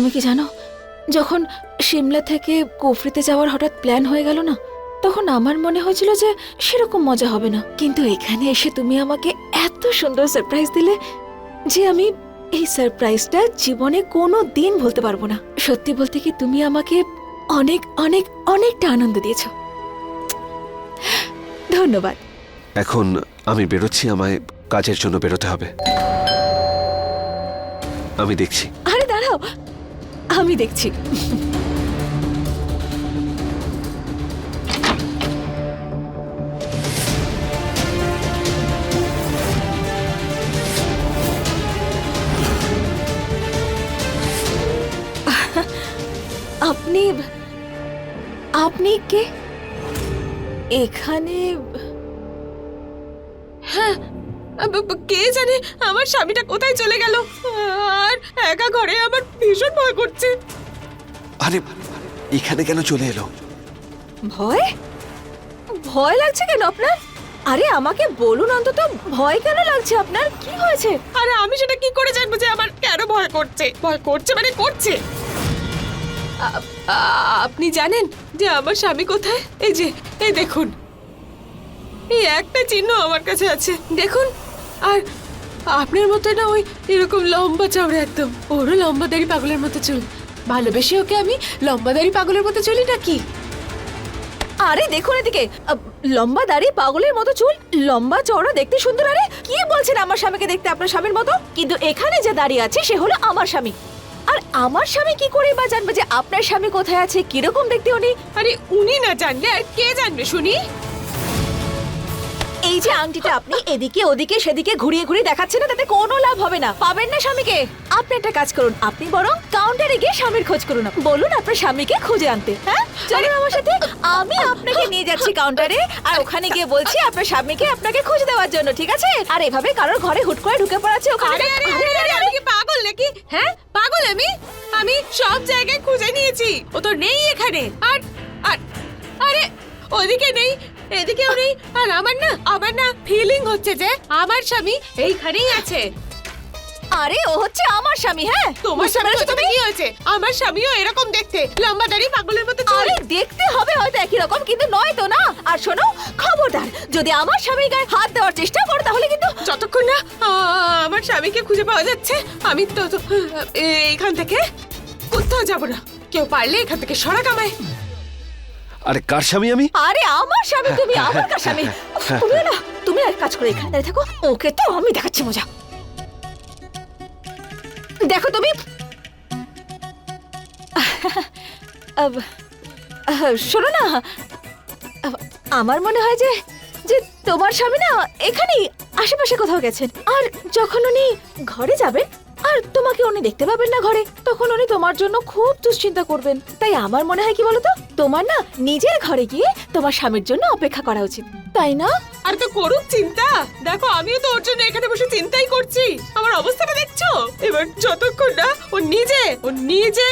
তুমি কি জানো? যখন সিমলা থেকে কুফরিতে যাওয়ার হঠাৎ প্ল্যান হয়ে গেল না তখন আমার মনে হয়েছিল যে সেরকম মজা হবে না। কিন্তু এখানে এসে তুমি আমাকে এত সুন্দর সারপ্রাইজ দিলে যে আমি এই সারপ্রাইজটা জীবনে কোনো দিন ভুলতে পারব না। সত্যি বলতে কি তুমি আমাকে অনেক অনেক অনেকটা আনন্দ দিয়েছ। ধন্যবাদ। এখন আমি বেরোচ্ছি আমায় কাজের জন্য বেরোতে হবে। আমি দেখছি। আরে দাঁড়াও আমি দেখছি। আপনি আপনি কে? এখানে হ্যাঁ আব- আব- কে জানে আমার স্বামীটা কোথায় চলে গেল? আর একা ঘরে আমার ভীষণ ভয় করছে। আরে এখানে কেন চলে এলো? ভয়? ভয় লাগছে কেন আপনার? আরে আমাকে বলুন অন্তত ভয় কেন লাগছে আপনার? কি হয়েছে? আরে আমি সেটা কি করে জানব যে আমার কেন ভয় করছে? ভয় করছে মানে করছে? আপনি জানেন যে আমার স্বামী কোথায়? এই যে এই দেখুন। এই একটা চিহ্ন আমার কাছে আছে। দেখুন। আর আপনার মতো না ওই এরকম লম্বা চওড়া একদম। ওরও লম্বা দাড়ি পাগলের মতো চুল। ভালোবেসে ওকে আমি লম্বা দাড়ি পাগলের মতো চলি নাকি? আরে দেখুন এদিকে। লম্বা দাড়ি পাগলের মতো চুল লম্বা চওড়া দেখতে সুন্দর। আরে কি বলছেন আমার স্বামীকে দেখতে আপনার স্বামীর মতো? কিন্তু এখানে যে দাঁড়িয়ে আছে সে হলো আমার স্বামী। আর আমার স্বামী কি করে বা জানবে যে আপনার স্বামী কোথায় আছে? কীরকম দেখতে উনি? আরে উনি না জানলে আর কে জানবে শুনি? এই যে আংটিটা, আপনি এদিকে, ওদিকে, সেদিকে ঘুরিয়ে ঘুরিয়ে দেখাচ্ছেন না, তাতে কোনো লাভ হবে না। পাবেন না স্বামীকে। আপনি একটা কাজ করুন, আপনি বরং কাউন্টারে গিয়ে স্বামীর খোঁজ করুন। বলুন আপনার স্বামীকে খুঁজে আনতে হ্যাঁ? চলুন আমার সাথে। আমি আপনাকে নিয়ে যাচ্ছি কাউন্টারে আর ওখানে গিয়ে বলছি আপনার স্বামীকে আপনাকে খুঁজে দেওয়ার জন্য, ঠিক আছে? আর এভাবে কারোর ঘরে হুট করে ঢুকে পড়াচ্ছে, ওখানে কি পাগল নাকি? হ্যাঁ? পাগল আমি? আমি সব জায়গায় খুঁজে নিয়েছি। ও তো নেই এখানে। আর আর, আরে, ওদিকে নেই। এদিকেও নেই আর আমার না আমার না ফিলিং হচ্ছে যে আমার স্বামী এইখানেই আছে। আরে ও হচ্ছে আমার স্বামী হ্যাঁ? তোমার স্বামীর স্বামী তুমি? কি হয়েছে? আমার স্বামীও এরকম দেখতে লম্বা দাড়ি পাগলের মতো আরে দেখতে হবে হয়তো একই রকম কিন্তু নয় তো না? আর শোনো খবরদার যদি আমার স্বামীর গায়ে হাত দেওয়ার চেষ্টা করো তাহলে কিন্তু যতক্ষণ না আমার স্বামীকে খুঁজে পাওয়া যাচ্ছে আমি তো তো, এইখান থেকে কোথাও যাব না। কেউ পারলে এখান থেকে সরা কামায়। আরে কার স্বামী আমি? আরে আমার স্বামী তুমি আমার কার স্বামী। উফ, তুমি না তুমি এক কাজ করে এখানে দাঁড়িয়ে থাকো ওকে তো আমি দেখাচ্ছি মজা দেখো তুমি। শোনো না। আমার মনে হয় যে যে তোমার স্বামী না এখানেই আশেপাশে কোথাও গেছেন। আর যখন উনি ঘরে যাবেন আর তোমাকে উনি দেখতে পাবেন না ঘরে তখন উনি তোমার জন্য খুব দুশ্চিন্তা করবেন। তাই আমার মনে হয় কি বলতো? তোমার না নিজের ঘরে গিয়ে তোমার স্বামীর জন্য অপেক্ষা করা উচিত তাই না? আর তো করুক চিন্তা। দেখো আমিও তো ওর জন্য এখানে বসে চিন্তাই করছি। আমার অবস্থাটা দেখছ? এবার যতক্ষণ না ও নিজে ও নিজে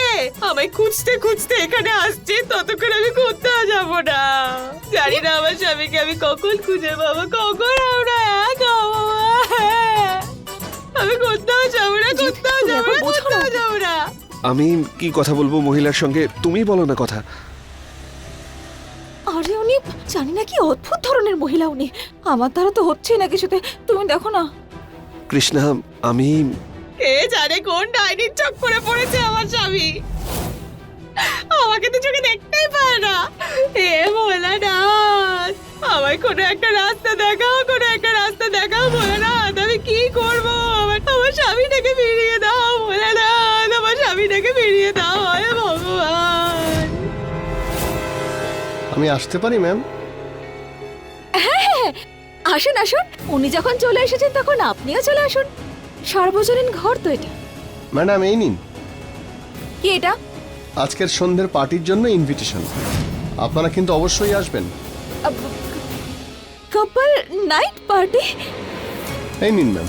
আমায় খুঁজতে খুঁজতে এখানে আসছে ততক্ষণ আমি কোথাও যাব না। জানি না আমার স্বামীকে আমি কখন খুঁজে পাবো কখন আমরা এক হব আমি কোথাও যাব না কোথাও যাব না কোথাও। যাব না। আমি কি কথা বলব মহিলার সঙ্গে? তুমি বলো না কথা। জানি না কি অদ্ভুত ধরনের মহিলা উনি। আমার দ্বারা তো হচ্ছেই না কিছুতে। তুমি দেখো না। কৃষ্ণা আমি কে জানে কোন ডাইনির চক্করে পড়েছে আমার স্বামী। আমাকে তো চোখে দেখতেই পায় না। এ ভোলা না আমায় কোনো একটা রাস্তা দেখাও কোনো একটা রাস্তা দেখাও ভোলা আমি আসতে পারি ম্যাম আসুন আসুন। উনি যখন চলে এসেছেন তখন আপনিও চলে আসুন। সার্বজনীন ঘর তো এটা। ম্যাডাম এই নিন। কি এটা? আজকের সন্ধ্যের পার্টির জন্য ইনভিটেশন আপনারা কিন্তু অবশ্যই আসবেন। কাপল নাইট পার্টি এই নিন ম্যাম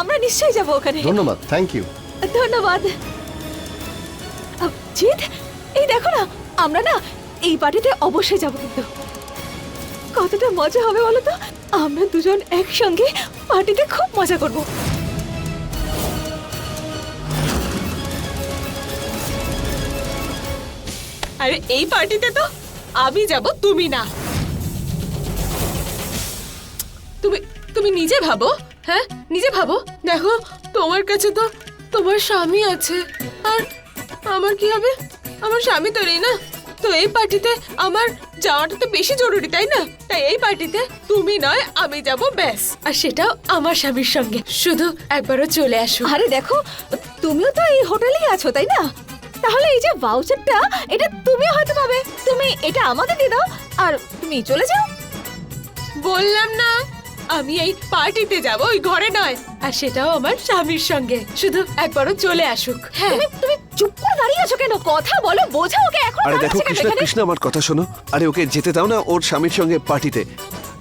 আমরা নিশ্চয়ই যাব ওখানে। ধন্যবাদ থ্যাংক ইউ ধন্যবাদ। জিত এই দেখো না, আমরা না এই পার্টিতে অবশ্যই যাব কিন্তু। কতটা মজা হবে বলো তো? আমরা দুজন একসঙ্গে পার্টিতে খুব মজা করব। আরে, এই পার্টিতে তো আমি যাব, তুমি না। তুমি তুমি নিজে ভাবো হ্যাঁ? নিজে ভাবো। দেখো, তোমার কাছে তো তোমার স্বামী আছে, আর আমার কি হবে? আমার স্বামী তো নেই না। তো এই পার্টিতে আমার যাওয়াটা তো বেশি জরুরি তাই না? তাই এই পার্টিতে তুমি নয় আমি যাব ব্যাস। আর সেটাও আমার স্বামীর সঙ্গে। শুধু একবারও চলে আসো। আরে দেখো তুমিও তো এই হোটেলেই আছো তাই না? তাহলে এই যে ভাউচারটা এটা তুমিও হয়তো পাবে। তুমি এটা আমাকে দিয়ে দাও আর তুমি চলে যাও। বললাম না। আমি এই পার্টিতে যাব ওই ঘরে নয়। আর সেটাও আমার স্বামীর সঙ্গে। শুধু একবারও চলে আসুক। হ্যাঁ। তুমি তুমি চুপ করে দাঁড়িয়ে আছো কেন? কথা বলো বোঝাও ওকে এখন আরে দেখো কৃষ্ণা কৃষ্ণা আমার কথা শোনো। আরে ওকে যেতে দাও না ওর স্বামীর সঙ্গে পার্টিতে।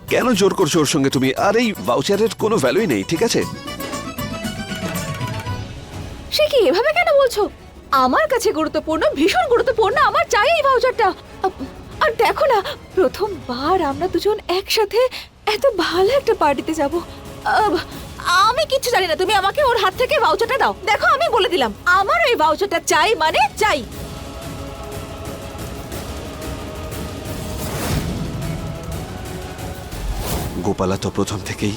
কেন জোর করছ ওর সঙ্গে তুমি? আর এই ভাউচারের কোনো ভ্যালুই নেই ঠিক আছে? সে কি এভাবে কেন বলছো? আমার কাছে গুরুত্বপূর্ণ ভীষণ গুরুত্বপূর্ণ আমার চাই এই ভাউচারটা আপ- আর দেখো না প্রথমবার আমরা দুজন একসাথে এত ভালো একটা পার্টিতে যাব। আমি কিচ্ছু জানি না, তুমি আমাকে ওর হাত থেকে ভাউচারটা দাও। দেখো, আমি বলে দিলাম, আমার ওই ভাউচারটা চাই মানে চাই। গোপালা তো প্রথম থেকেই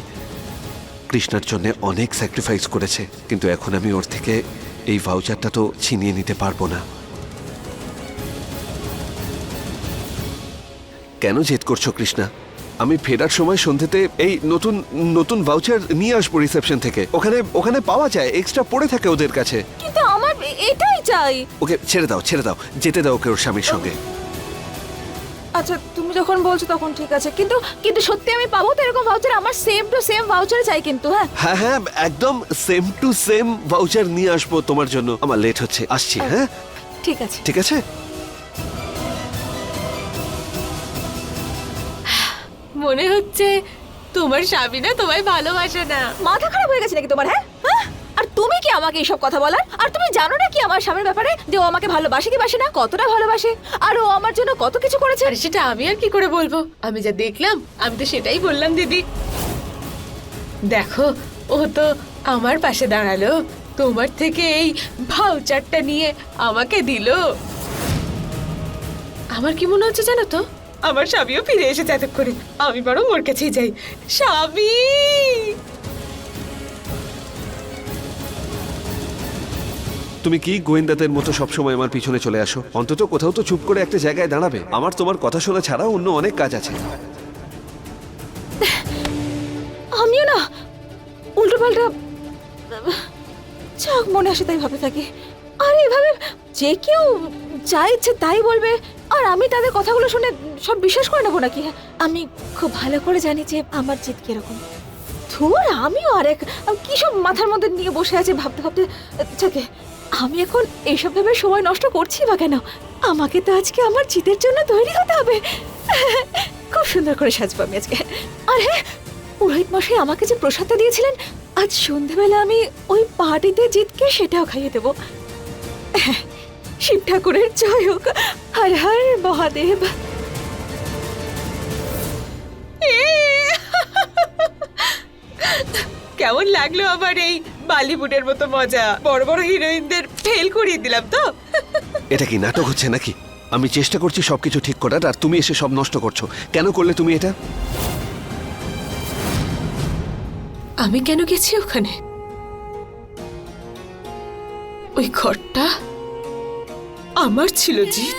কৃষ্ণার জন্য অনেক স্যাক্রিফাইস করেছে, কিন্তু এখন আমি ওর থেকে এই ভাউচারটা তো ছিনিয়ে নিতে পারব না। কেন জেদ করছ কৃষ্ণা? আমি ফেরার সময় সন্ধ্যেতে এই নতুন নতুন ভাউচার নিয়ে আসব রিসেপশন থেকে। ওখানে ওখানে পাওয়া যায় এক্সট্রা পড়ে থাকে ওদের কাছে। কিন্তু আমার এটাই চাই। ওকে ছেড়ে দাও ছেড়ে দাও যেতে দাও ওকে ওর স্বামীর সঙ্গে। আচ্ছা তুমি যখন বলছো তখন ঠিক আছে। কিন্তু কিন্তু সত্যি আমি পাবো তো এরকম ভাউচার আমার সেম টু সেম ভাউচার চাই কিন্তু হ্যাঁ? হ্যাঁ হ্যাঁ একদম সেম টু সেম ভাউচার নিয়ে আসব তোমার জন্য। আমার লেট হচ্ছে আসছি হ্যাঁ? ঠিক আছে। ঠিক আছে? মনে হচ্ছে তোমার স্বামী না তোমায় ভালোবাসে না। মাথা খারাপ হয়ে গেছে নাকি তোমার হ্যাঁ? হ্যাঁ? আর তুমি কি আমাকে এইসব কথা বলার? আর তুমি জানো না কি আমার স্বামীর ব্যাপারে? যে ও আমাকে ভালোবাসে কি বাসে না? কতটা ভালোবাসে? আর ও আমার জন্য কত কিছু করেছে? আরে সেটা আমি আর কি করে বলব? আমি যা দেখলাম আমি তো সেটাই বললাম দিদি। দেখো ও তো আমার পাশে দাঁড়াল। তোমার থেকে এই ভাউচারটা নিয়ে আমাকে দিল। আমার কি মনে হচ্ছে জানো তো? আমার স্বামীও ফিরে এসেছে এতক্ষণে। আমি বরং ওর কাছেই যাই। স্বামী! তুমি কি গোয়েন্দাদের মতো সবসময় আমার পিছনে চলে আসো? অন্তত কোথাও তো চুপ করে একটা জায়গায় দাঁড়াবে। আমার তোমার কথা শোনা ছাড়াও অন্য অনেক কাজ আছে। আমিও না। উল্টো পাল্টা যাক মনে আসে তাই ভাবে থাকি। আর এভাবে যে কেউ যা ইচ্ছে তাই বলবে আর আমি তাদের কথাগুলো শুনে সব বিশ্বাস করে নেব নাকি? আমি খুব ভালো করে জানি যে আমার জিত কীরকম। ধুর, আমিও আরেক কি সব মাথার মধ্যে নিয়ে বসে আছে ভাবতে ভাবতে। যাকে, আমি এখন এইসব ভেবে সময় নষ্ট করছি বা কেন? আমাকে তো আজকে আমার জিতের জন্য তৈরি হতে হবে। খুব সুন্দর করে সাজবো আমি আজকে। আর হ্যাঁ পুরোহিত মশাই আমাকে যে প্রসাদটা দিয়েছিলেন, আজ সন্ধেবেলা আমি ওই পার্টিতে জিতকে সেটাও খাইয়ে দেবো। শিব ঠাকুরের জয় হোক। হর হর মহাদেব। কেমন লাগল আমার এই বলিউডের মতো মজা? বড় বড় হিরোইনদের ফেল করিয়ে দিলাম তো। এটা কি নাটক হচ্ছে নাকি? আমি চেষ্টা করছি সবকিছু ঠিক করার আর তুমি এসে সব নষ্ট করছ। কেন করলে তুমি এটা? আমি কেন গেছি ওখানে? ওই ঘরটা? আমার ছিল জিত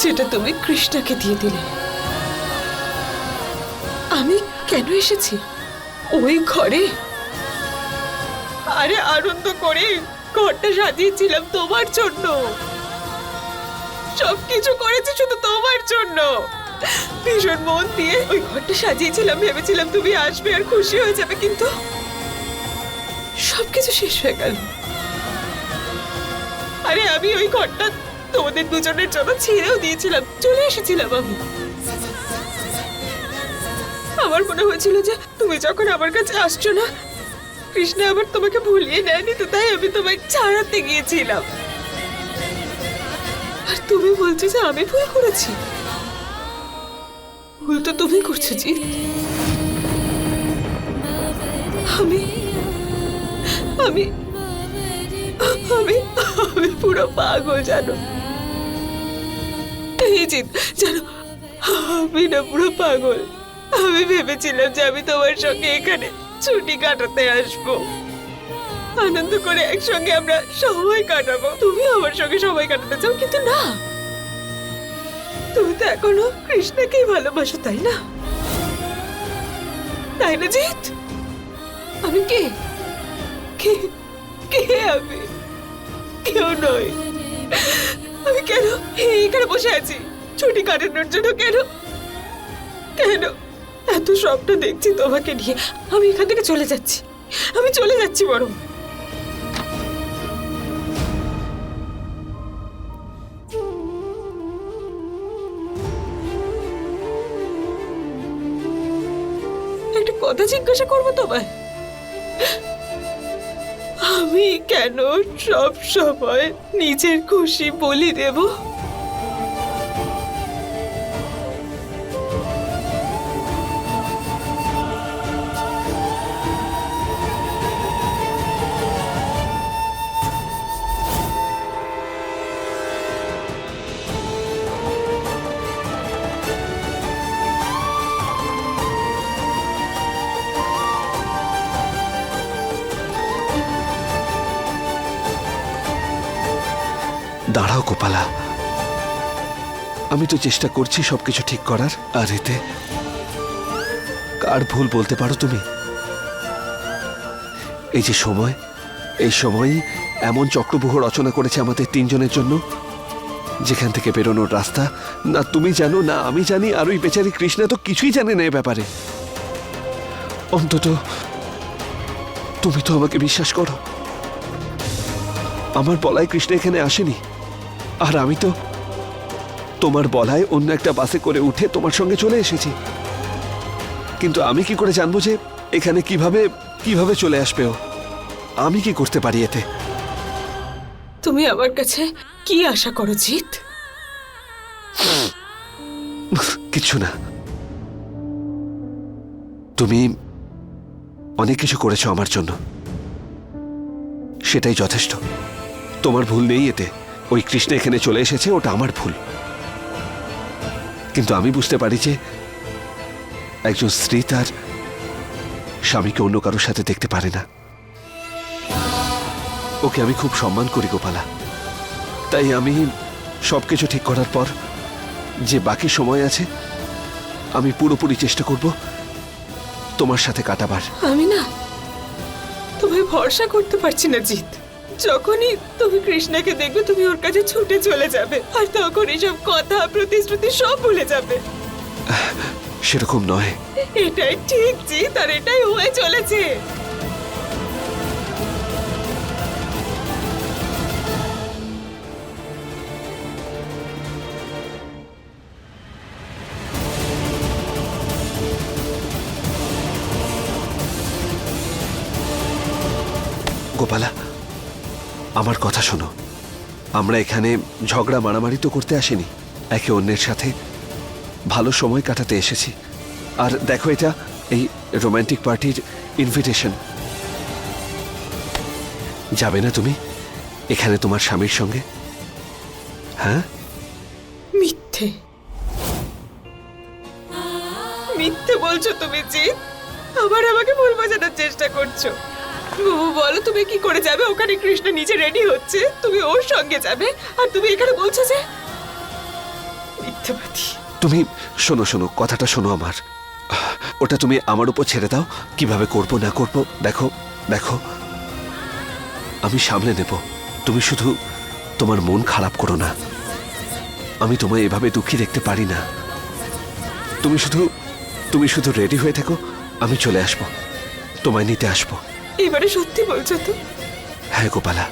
যেটা তুমি কৃষ্ণাকে দিয়ে দিলে। আমি কেন এসেছি? ওই ঘরে? আরে আনন্দ করে ঘরটা সাজিয়েছিলাম তোমার জন্য। সবকিছু করেছি শুধু তোমার জন্য। ভীষণ মন দিয়ে ওই ঘরটা সাজিয়েছিলাম, ভেবেছিলাম তুমি আসবে আর খুশি হয়ে যাবে, কিন্তু সবকিছু শেষ হয়ে গেল। আরে আমি ওই ঘরটা তোমাদের দুজনের জন্য ছেড়েও দিয়েছিলাম। চলে এসেছিলাম আমি। আমার মনে হয়েছিল যে তুমি যখন আমার কাছে আসছো না, কৃষ্ণা আবার তোমাকে ভুলিয়ে নেয়নি তো, তাই আমি তোমায় ছাড়াতে গিয়েছিলাম। আর তুমি বলছো যে আমি ভুল করেছি। ভুল তো তুমি করছ জি আমি আমি আমি আমি পুরো পাগল জানো। জিত জানো, আমি না পুরো পাগল। আমি ভেবেছিলাম যে আমি তোমার সঙ্গে এখানে ছুটি কাটাতে আসব। আনন্দ করে একসঙ্গে আমরা সময় কাটাবো। তুমি আমার সঙ্গে সময় কাটাতে চাও, কিন্তু না। তুমি তো এখনও কৃষ্ণকেই ভালোবাসো, তাই না? তাই না, জিৎ? আমি কে? কে কে আমি? কেউ নয়। আমি কেন এখানে বসে আছি? ছুটি কাটানোর জন্য কেন? কেন? এত স্বপ্ন দেখছি তোমাকে নিয়ে। আমি এখান থেকে চলে যাচ্ছি। আমি চলে যাচ্ছি বরং। একটা কথা জিজ্ঞাসা করব তোমায়? আমি কেন সব সময় নিজের খুশি বলি দেব? আমি তো চেষ্টা করছি সবকিছু ঠিক করার। আর এতে কার ভুল বলতে পারো তুমি? এই যে সময়, এই সময়ই এমন চক্রব্যূহ রচনা করেছে আমাদের তিনজনের জন্য, যেখান থেকে বেরোনোর রাস্তা। না তুমি জানো, না আমি জানি, আর ওই বেচারি কৃষ্ণা তো কিছুই জানে না এ ব্যাপারে। অন্তত তুমি তো আমাকে বিশ্বাস করো। আমার বলায় কৃষ্ণ এখানে আসেনি। আর আমি তো তোমার বলায় অন্য একটা বাসে করে উঠে তোমার সঙ্গে চলে এসেছি। কিন্তু আমি কি করে জানব যে এখানে কীভাবে কীভাবে চলে আসবে ও? আমি কি করতে পারি এতে? তুমি আমার কাছে কি আশা করো জিৎ? কিচ্ছু না। তুমি অনেক কিছু করেছ আমার জন্য। সেটাই যথেষ্ট। তোমার ভুল নেই এতে। ওই কৃষ্ণ এখানে চলে এসেছে ওটা আমার ভুল। কিন্তু আমি বুঝতে পারি যে একজন স্ত্রী তার স্বামীকে অন্য কারোর সাথে দেখতে পারে না। ওকে আমি খুব সম্মান করি, গোপালা। তাই আমি সবকিছু ঠিক করার পর যে বাকি সময় আছে, আমি পুরোপুরি চেষ্টা করব তোমার সাথে কাটাবার। আমি না, তোমায় ভরসা করতে পারছি না, জিৎ। যখনই তুমি কৃষ্ণাকে দেখবে তুমি ওর কাছে ছুটে চলে যাবে। আর তখন এসব কথা প্রতিশ্রুতি সব ভুলে যাবে। সেরকম নয়। এটাই ঠিক জিৎ আর এটাই হয়ে চলেছে। আমার কথা শোনো। আমরা এখানে ঝগড়া মারামারি তো করতে আসিনি। একে অন্যের সাথে ভালো সময় কাটাতে এসেছি। আর দেখো এটা, এই রোমান্টিক পার্টির ইনভিটেশন যাবে না তুমি? এখানে তোমার স্বামীর সঙ্গে। হ্যাঁ? মিথ্যে। মিথ্যে বলছো তুমি, জিৎ। আবার আমাকে ভুল বোঝানোর চেষ্টা করছ। বাবু, বলো তুমি কি করে যাবে? ওখানে কৃষ্ণ নিজে রেডি হচ্ছে। তুমি ওর সঙ্গে যাবে। আর তুমি এখানে বলছো যে তুমি শোনো শোনো কথাটা শোনো আমার। ওটা তুমি আমার উপর ছেড়ে দাও। কীভাবে করব না করব দেখো দেখো। আমি সামলে নেব। তুমি শুধু তোমার মন খারাপ করো না। আমি তোমায় এভাবে দুঃখী দেখতে পারি না। তুমি শুধু তুমি শুধু রেডি হয়ে থাকো। আমি চলে আসব। তোমায় নিতে আসব। এবারে সত্যি বলছো তো? হ্যাঁ গোপালা।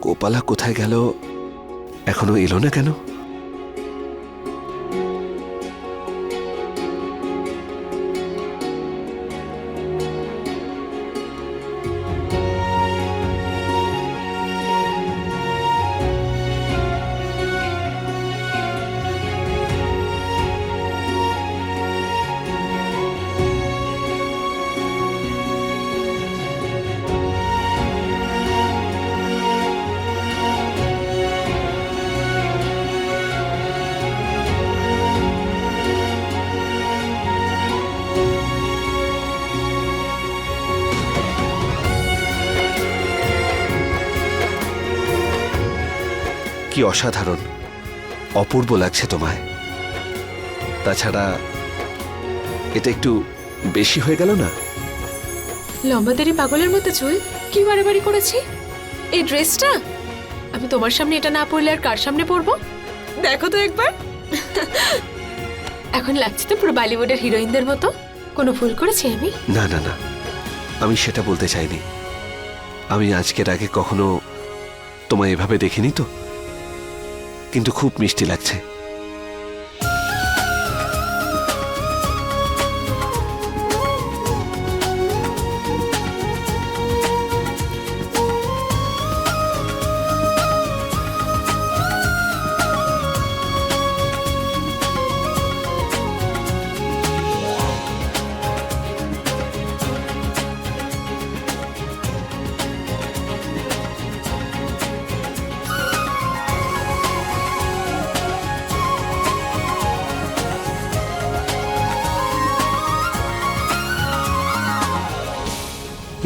গোপালা কোথায় গেল? এখনও এলো না কেন? অসাধারণ। অপূর্ব লাগছে তোমায়। তাছাড়া এটা একটু বেশি হয়ে গেল না? লম্বাদারি পাগলের মতো চুল? কি বাড়াবাড়ি করেছি? এই ড্রেসটা? আমি তোমার সামনে এটা না পরলে আর কার সামনে পরবো? দেখো তো একবার। এখন লাগছে তো পুরো বলিউডের হিরোইনদের মতো। কোনো ভুল করেছি আমি? না না না। আমি সেটা বলতে চাইনি। আমি আজকের আগে কখনো তোমায় এভাবে দেখিনি তো? কিন্তু খুব মিষ্টি লাগছে।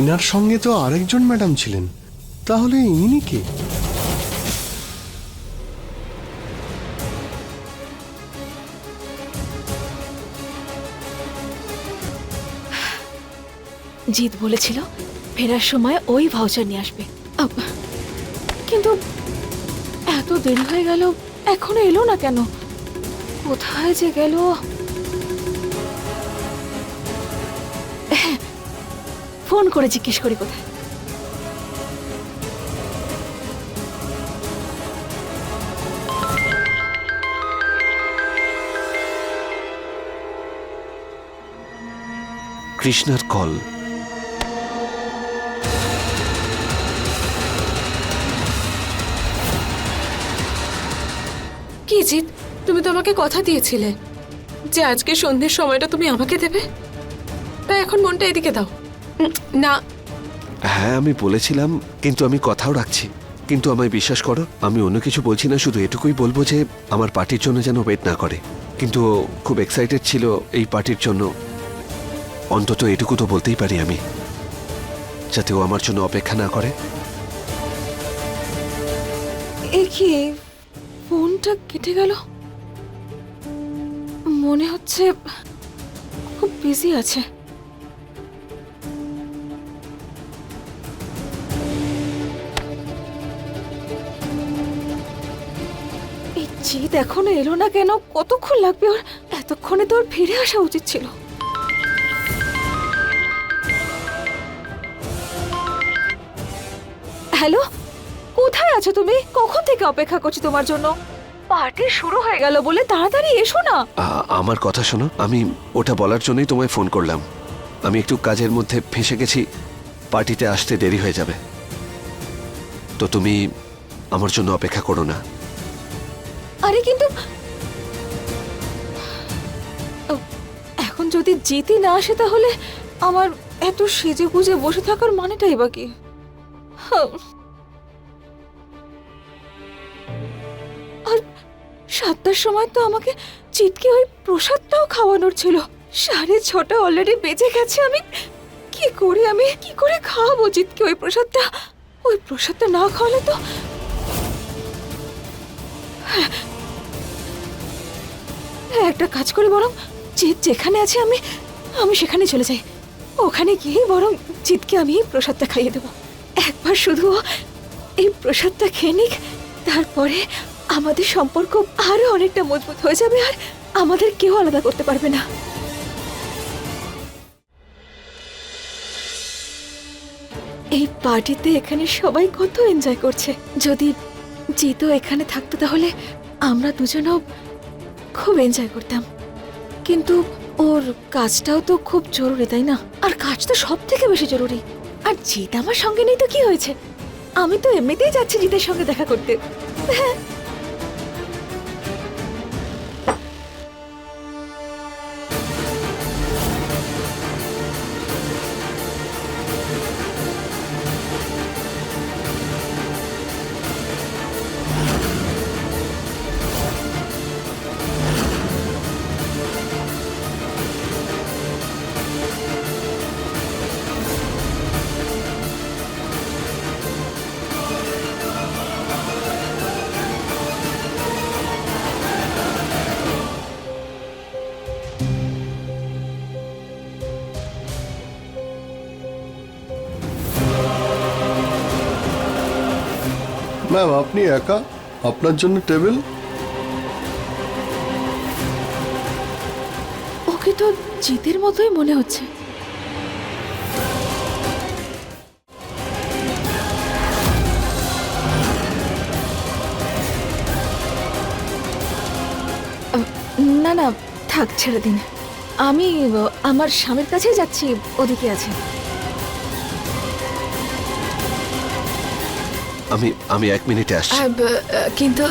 ইনার সঙ্গে তো আরেকজন ম্যাডাম ছিলেন। তাহলে ইনি কে? জিৎ বলেছিল ফেরার সময় ওই ভাউচার নিয়ে আসবে। কিন্তু এত দেরি হয়ে গেল, এখনও এলো না কেন? কোথায় যে গেল? ফোন করে জিজ্ঞেস করি কোথায়? কৃষ্ণার কল। কি জিৎ তুমি তো আমাকে কথা দিয়েছিলে। যে আজকে সন্ধ্যের সময়টা তুমি আমাকে দেবে? তাই এখন মনটা এদিকে দাও। না। হ্যাঁ আমি বলেছিলাম কিন্তু আমি কথাও রাখছি। কিন্তু আমায় বিশ্বাস করো আমি অন্য কিছু বলছি না শুধু এটুকুই বলব যে আমার পার্টির জন্য যেন ওয়েট না করে। কিন্তু খুব এক্সাইটেড ছিল এই পার্টির জন্য। অন্তত এটুকু তো বলতেই পারি আমি যাতে ও আমার জন্য অপেক্ষা না করে। কি? ফোনটা কেটে গেল? মনে হচ্ছে খুব বিজি আছে। জিৎ এখনও এলো না কেন? কতক্ষণ লাগবে ওর? এতক্ষণে তো ওর ফিরে আসা উচিত ছিল। হ্যালো? কোথায় আছো তুমি? কখন থেকে অপেক্ষা করছি তোমার জন্য? পার্টি শুরু হয়ে গেল বলে তাড়াতাড়ি এসো না। আমার কথা শোনো। আমি ওটা বলার জন্যই তোমায় ফোন করলাম। আমি একটু কাজের মধ্যে ফেঁসে গেছি। পার্টিতে আসতে দেরি হয়ে যাবে। তো তুমি আমার জন্য অপেক্ষা করো না। আরে কিন্তু এখন যদি জিতি না আসে তাহলে আমার এত সেজে গুজে বসে থাকার মানেটাই বা কি। আর সাতটার সময় তো আমাকে চিটকে ওই প্রসাদটাও খাওয়ানোর ছিল। সাড়ে ছটা অলরেডি বেজে গেছে, আমি কি করে, আমি কি করে খাওয়াবো জিতকে ওই প্রসাদটা? ওই প্রসাদটা না খাওয়ালে তো একটা কাজ করি বরং জিৎ যেখানে আছে আমি আমি সেখানে চলে যাই। ওখানে গিয়ে বরং জিতকে আমি প্রসাদটা খাইয়ে দেবো। একবার শুধু এই প্রসাদটা খেয়ে নিক, তারপরে আমাদের সম্পর্ক আরও অনেকটা মজবুত হয়ে যাবে আর আমাদের কেউ আলাদা করতে পারবে না। এই পার্টিতে এখানে সবাই কত এনজয় করছে। যদি জিতও এখানে থাকতো তাহলে আমরা দুজনও খুব এনজয় করতাম। কিন্তু ওর কাজটাও তো খুব জরুরি, তাই না? আর কাজ তো সব থেকে বেশি জরুরি। আর জিত আমার সঙ্গে নেই তো কি হয়েছে? আমি তো এমনিতেই যাচ্ছি জিতের সঙ্গে দেখা করতে। ম্যাম আপনি একা? আপনার জন্য টেবিল ওকে তো জিতের মতোই মনে হচ্ছে। না না, থাক, ছেড়ে দিন। আমি আমার স্বামীর কাছেই যাচ্ছি, ওদিকে আছে। আমি আমি এক মিনিটে আসছি। কিন্তু